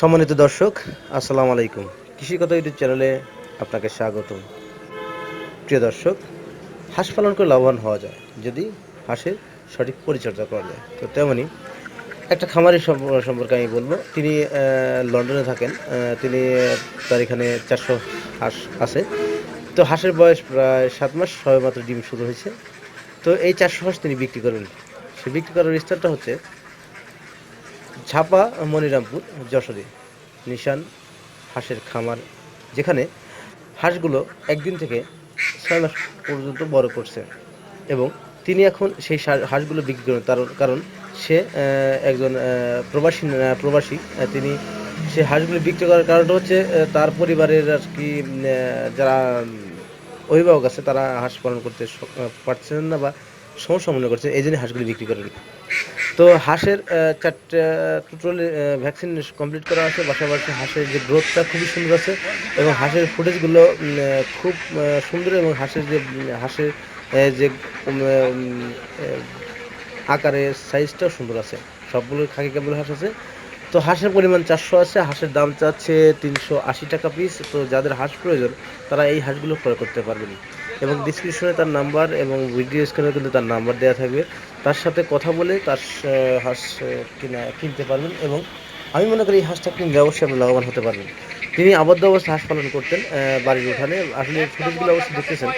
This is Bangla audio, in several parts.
সম্মানিত দর্শক, আসসালামু আলাইকুম। কৃষিকথা ইউটিউব চ্যানেলে আপনাকে স্বাগত প্রিয় দর্শক, হাঁস পালন করে লাভবান হওয়া যায় যদি হাঁসের সঠিক পরিচর্যা করা যায়। তো তেমনই একটা খামারের সম্প- সম্পর্কে আমি বলব, তিনি লন্ডনে থাকেন তিনি তার এখানে চারশো হাঁস আছে। তো হাঁসের বয়স প্রায় সাত মাস সবে মাত্র ডিম শুরু হয়েছে। তো এই চারশো হাঁস তিনি বিক্রি করবেন সে বিক্রি করার স্থানটা হচ্ছে ঝাপা মনিরামপুর, যশোরে। নিশান, হাঁসের খামার, যেখানে হাঁসগুলো একদিন থেকে ছয় মাস পর্যন্ত বড় করছে। এবং তিনি এখন সেই হাঁসগুলো বিক্রি করেন। তার কারণ সে একজন প্রবাসী প্রবাসী। তিনি সে হাঁসগুলো বিক্রি করার কারণটা হচ্ছে তার পরিবারের আর কি যারা অভিভাবক আছে, তারা হাঁস পালন করতে পারছেন না বা সমস্যা মনে করছে, এই জন্য হাঁসগুলি বিক্রি করেন তো হাঁসের চারটে টোটাল ভ্যাকসিন কমপ্লিট করা আছে। পাশাপাশি হাঁসের যে গ্রোথটা খুবই সুন্দর আছে এবং হাঁসের ফুটেজগুলো খুব সুন্দর এবং হাঁসের যে হাঁসের যে আকারের সাইজটাও সুন্দর আছে। সবগুলো খাকি কেবল হাঁস আছে। তো হাঁসের পরিমাণ চারশো আছে। হাঁসের দাম চাচ্ছে তিনশো আশি টাকা পিস তো যাদের হাঁস প্রয়োজন, তারা এই হাঁসগুলো ক্রয় করতে পারবেন। এবং ডিসক্রিপশনে তার নাম্বার এবং ভিডিও স্ক্রিনে কিন্তু তার নাম্বার দেওয়া থাকবে। তার সাথে কথা বলে তার হাঁস কিনা কিনতে পারবেন এবং আমি মনে করি এই হাঁসটা কিনলে অবশ্যই আপনি লাভবান হতে পারবেন। তিনি আবদ্ধ অবস্থায় হাঁস পালন করতেন বাড়ির উঠানে। আসলে ফুটেজগুলো অবশ্যই দেখতেছেন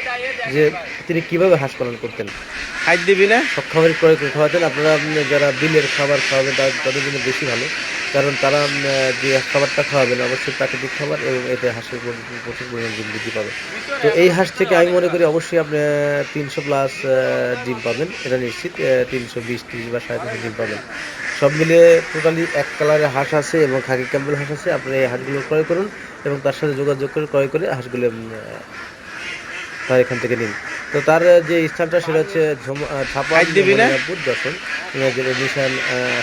যে তিনি কীভাবে হাঁস পালন করতেন। খাদ্য দিবি না? সব খাবারই ক্রয় করে খাওয়াতেন। আপনারা যারা বিলের খাবার খাওয়াবেন তাদের তাদের জন্য বেশি ভালো। কারণ তারা যে খাবারটা খাওয়াবেন অবশ্যই প্রাকৃতিক খাবার এবং এতে হাঁসের প্রচুর পরিমাণ ডিম বৃদ্ধি পাবে তো এই হাঁস থেকে আমি মনে করি অবশ্যই আপনি তিনশো প্লাস ডিম পাবেন। এটা নিশ্চিত তিনশো বিশ তিরিশ বা সাড়ে তিনশো ডিম পাবেন। সব মিলিয়ে টোটালি এক কালারের হাঁস আছে এবং খাকি ক্যাম্বেল হাঁস আছে। আপনি এই হাঁসগুলো ক্রয় করুন এবং তার সাথে যোগাযোগ করে ক্রয় করে হাঁসগুলো তার এখান থেকে নিন। তো তার যে স্থানটা সেটা হচ্ছে ছাপা কাজ দিবি না? মনিরামপুর যশোর। আহ, যেটা নিশান আহ,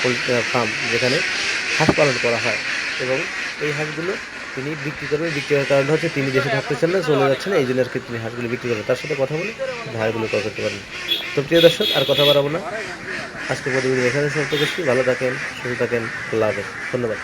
ফাহাদ ফার্ম যেখানে হাঁস পালন করা হয় এবং এই হাঁসগুলো তিনি বিক্রি করবেন। বিক্রি করার কারণ হচ্ছে তিনি দেশে থাকতেছেন না, চলে যাচ্ছেন এই জন্য আর কি তিনি হাঁসগুলো বিক্রি করবেন তার সাথে কথা বলে হাঁসগুলো ক্রয় করতে পারেন। তো প্রিয় দর্শক, আর কথা বাড়াবো না। আজকে প্রতিদিন এখানে সমাপ্ত করছি। ভালো থাকেন, সুস্থ থাকেন। আল্লাহ হাফেজ। ধন্যবাদ।